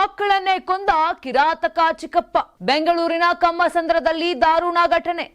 ಮಕ್ಕಳನ್ನೇ ಕೊಂದ ಕಿರಾತಕ ಚಿಕ್ಕಪ್ಪ ಬೆಂಗಳೂರಿನ ಕಮ್ಮಸಂದ್ರದಲ್ಲಿ ದಾರುಣ ಘಟನೆ.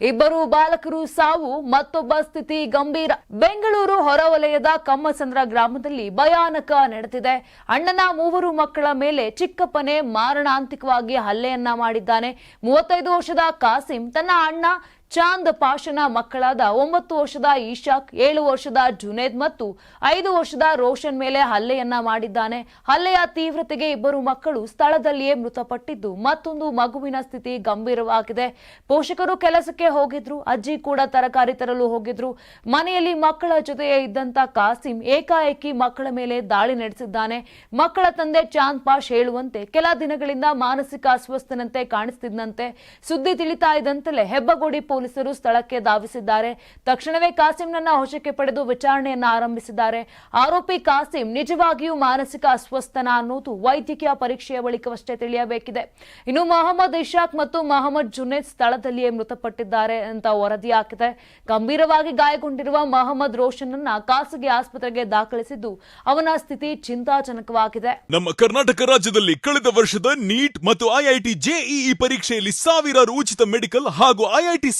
ಇಬ್ಬರು ಬಾಲಕರು ಸಾವು, ಮತ್ತೊಬ್ಬ ಸ್ಥಿತಿ ಗಂಭೀರ. ಬೆಂಗಳೂರು ಹೊರವಲಯದ ಕಮ್ಮಸಂದ್ರ ಗ್ರಾಮದಲ್ಲಿ ಭಯಾನಕ ನಡೆದಿದೆ. ಅಣ್ಣನ ಮೂವರು ಮಕ್ಕಳ ಮೇಲೆ ಚಿಕ್ಕಪ್ಪನೇ ಮಾರಣಾಂತಿಕವಾಗಿ ಹಲ್ಲೆಯನ್ನ ಮಾಡಿದ್ದಾನೆ. ಮೂವತ್ತೈದು ವರ್ಷದ ಕಾಸಿಂ ತನ್ನ ಅಣ್ಣ ಚಾಂದ್ ಪಾಷನ ಮಕ್ಕಳಾದ ಒಂಬತ್ತು ವರ್ಷದ ಈಶಾಕ್ ಏಳು ವರ್ಷದ ಜುನೇದ್ ಮತ್ತು ಐದು ವರ್ಷದ ರೋಷನ್ ಮೇಲೆ ಹಲ್ಲೆಯನ್ನ ಮಾಡಿದ್ದಾನೆ. ಹಲ್ಲೆಯ ತೀವ್ರತೆಗೆ ಇಬ್ಬರು ಮಕ್ಕಳು ಸ್ಥಳದಲ್ಲಿಯೇ ಮೃತಪಟ್ಟಿದ್ದು, ಮತ್ತೊಂದು ಮಗುವಿನ ಸ್ಥಿತಿ ಗಂಭೀರವಾಗಿದೆ. ಪೋಷಕರು ಕೆಲಸಕ್ಕೆ ಹೋಗಿದ್ರು, ಅಜ್ಜಿ ಕೂಡ ತರಕಾರಿ ತರಲು ಹೋಗಿದ್ರು. ಮನೆಯಲ್ಲಿ ಮಕ್ಕಳ ಜೊತೆಯೇ ಇದ್ದಂತ ಕಾಸಿಂ ಏಕಾಏಕಿ ಮಕ್ಕಳ ಮೇಲೆ ದಾಳಿ ನಡೆಸಿದ್ದಾನೆ. ಮಕ್ಕಳ ತಂದೆ ಚಾಂದ್ ಪಾಷ್ ಹೇಳುವಂತೆ ಕೆಲ ದಿನಗಳಿಂದ ಮಾನಸಿಕ ಅಸ್ವಸ್ಥನಂತೆ ಕಾಣಿಸ್ತಿದ್ದಂತೆ. ಸುದ್ದಿ ತಿಳಿತಾ ಇದ್ದಂತಲೇ ಹೆಬ್ಬಗೋಡಿ ಪೊಲೀಸರು ಸ್ಥಳಕ್ಕೆ ಧಾವಿಸಿದ್ದಾರೆ. ತಕ್ಷಣವೇ ಕಾಸಿಂನನ್ನ ವಶಕ್ಕೆ ಪಡೆದು ವಿಚಾರಣೆಯನ್ನ ಆರಂಭಿಸಿದ್ದಾರೆ. ಆರೋಪಿ ಕಾಸಿಂ ನಿಜವಾಗಿಯೂ ಮಾನಸಿಕ ಅಸ್ವಸ್ಥನ ಅನ್ನೋದು ವೈದ್ಯಕೀಯ ಪರೀಕ್ಷೆಯ ಬಳಿಕವಷ್ಟೇ ತಿಳಿಯಬೇಕಿದೆ. ಇನ್ನು ಮೊಹಮ್ಮದ್ ಇಶಾಕ್ ಮತ್ತು ಮೊಹಮ್ಮದ್ ಜುನೇದ್ ಸ್ಥಳದಲ್ಲಿಯೇ ಮೃತಪಟ್ಟಿದ್ದಾರೆ ಅಂತ ವರದಿಯಾಗಿದೆ ಗಂಭೀರವಾಗಿ ಗಾಯಗೊಂಡಿರುವ ಮೊಹಮ್ಮದ್ ರೋಷನ್ ಅನ್ನ ಖಾಸಗಿ ಆಸ್ಪತ್ರೆಗೆ ದಾಖಲಿಸಿದ್ದು ಅವನ ಸ್ಥಿತಿ ಚಿಂತಾಜನಕವಾಗಿದೆ. ನಮ್ಮ ಕರ್ನಾಟಕ ರಾಜ್ಯದಲ್ಲಿ ಕಳೆದ ವರ್ಷದ ನೀಟ್ ಮತ್ತು ಐಐಟಿ ಜೆಇಇ ಪರೀಕ್ಷೆಯಲ್ಲಿ ಸಾವಿರಾರು ಉಚಿತ ಮೆಡಿಕಲ್ ಹಾಗೂ ಐಐಟಿ